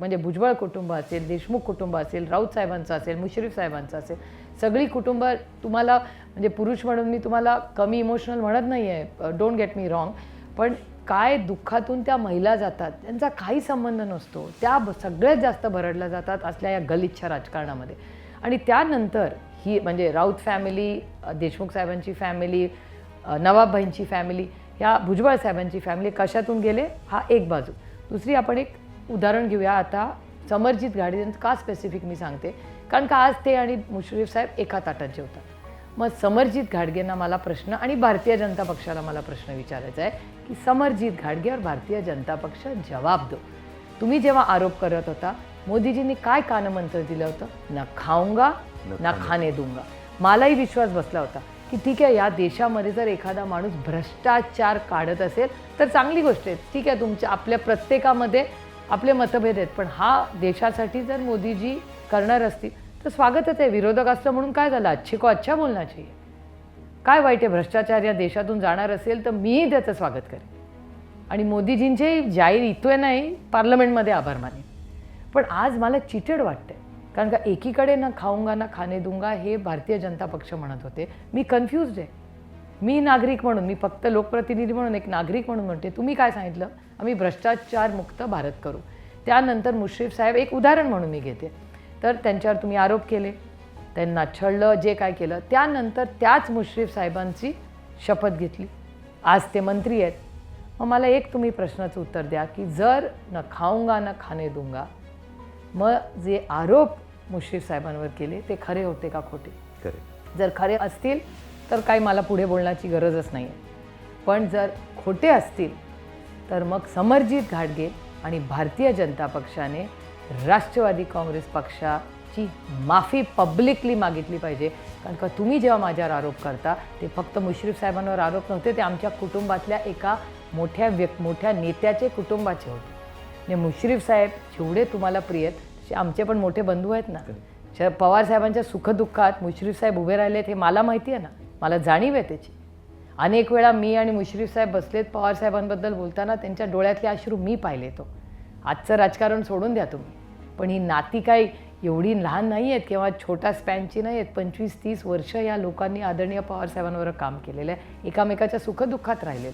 म्हणजे भुजबळ कुटुंब असेल देशमुख कुटुंब असेल राऊत साहेबांचं असेल मुश्रीफ साहेबांचं असेल सगळी कुटुंब तुम्हाला म्हणजे पुरुष म्हणून मी तुम्हाला कमी इमोशनल म्हणत नाही आहे डोंट गेट मी रॉंग पण काय दुःखातून त्या महिला जातात त्यांचा काही संबंध नसतो त्या सगळ्यात जास्त भरडल्या जातात असल्या या गलिच्छा राजकारणामध्ये. आणि त्यानंतर ही म्हणजे राऊत फॅमिली देशमुख साहेबांची फॅमिली नवाबभाईंची फॅमिली ह्या भुजबळ साहेबांची फॅमिली कशातून गेले? हा एक बाजू. दुसरी आपण एक उदाहरण घेऊया आता समरजित गाडी का स्पेसिफिक मी सांगते. कारण का आज ते आणि मुश्रीफ साहेब एका ताटात जेवतात मग समरजित घाडगेंना मला प्रश्न आणि भारतीय जनता पक्षाला मला प्रश्न विचारायचा आहे की समरजित घाडगेवर भारतीय जनता पक्ष जवाब दो. तुम्ही जेव्हा आरोप करत होता मोदीजींनी काय कानमंत्र दिलं होतं? ना खाऊंगा ना खाणे दूंगा. मलाही विश्वास बसला होता की ठीक आहे या देशामध्ये जर एखादा माणूस भ्रष्टाचार काढत असेल तर चांगली गोष्ट आहे. ठीक आहे तुमच्या आपल्या प्रत्येकामध्ये आपले मतभेद आहेत. पण हा देशासाठी जर मोदीजी करणार असतील तर स्वागतच आहे. विरोधक असलं म्हणून काय झालं? अच्छी को अच्छा बोलना चाहिए काय वाईट आहे? भ्रष्टाचार या देशातून जाणार असेल तर मीही त्याचं स्वागत करेन. आणि मोदीजींचे जाहीर इतोय नाही पार्लमेंटमध्ये आभार माने पण आज मला चिटेड वाटतंय. कारण का एकीकडे ना खाऊंगा ना खाणे दुंगा हे भारतीय जनता पक्ष म्हणत होते. मी कन्फ्युज्ड आहे. मी नागरिक म्हणून मी फक्त लोकप्रतिनिधी म्हणून एक नागरिक म्हणून म्हणते. तुम्ही काय सांगितलं? आम्ही भ्रष्टाचार मुक्त भारत करू. त्यानंतर मुश्रीफ साहेब एक उदाहरण म्हणून मी घेते. तर त्यांच्यावर तुम्ही आरोप केले. त्यांना छळलं जे काय केलं. त्यानंतर त्याच मुश्रीफ साहेबांची शपथ घेतली. आज ते मंत्री आहेत. मग मला एक तुम्ही प्रश्नाचं उत्तर द्या की जर न खाऊंगा न खाणे दूंगा मग जे आरोप मुश्रीफ साहेबांवर केले ते खरे होते का खोटे? करेक्ट जर खरे असतील तर काही मला पुढे बोलण्याची गरजच नाही आहे पण जर खोटे असतील तर मग समरजित घाटगे आणि भारतीय जनता पक्षाने राष्ट्रवादी काँग्रेस पक्षाची माफी पब्लिकली मागितली पाहिजे. कारण का तुम्ही जेव्हा माझ्यावर आरोप करता ते फक्त मुश्रीफ साहेबांवर आरोप नव्हते ते आमच्या कुटुंबातल्या एका मोठ्या व्यक् मोठ्या नेत्याचे कुटुंबाचे होते. म्हणजे मुश्रीफ साहेब जेवढे तुम्हाला प्रिय आहेत तसे आमचे पण मोठे बंधू आहेत ना. पवार साहेबांच्या सुखदुःखात मुश्रीफ साहेब उभे राहिलेत हे मला माहिती आहे ना. मला जाणीव आहे त्याची. अनेक वेळा मी आणि मुश्रीफ साहेब बसलेत पवारसाहेबांबद्दल बोलताना त्यांच्या डोळ्यातले अश्रू मी पाहिले तो. आजचं राजकारण सोडून द्या तुम्ही. पण ही नाती काही एवढी लहान नाही आहेत किंवा छोटा स्पॅनची नाही आहेत. पंचवीस तीस वर्ष या लोकांनी आदरणीय पवार साहेबांवर काम केलेलं आहे. एकामेकाच्या सुखदुःखात राहिलेत.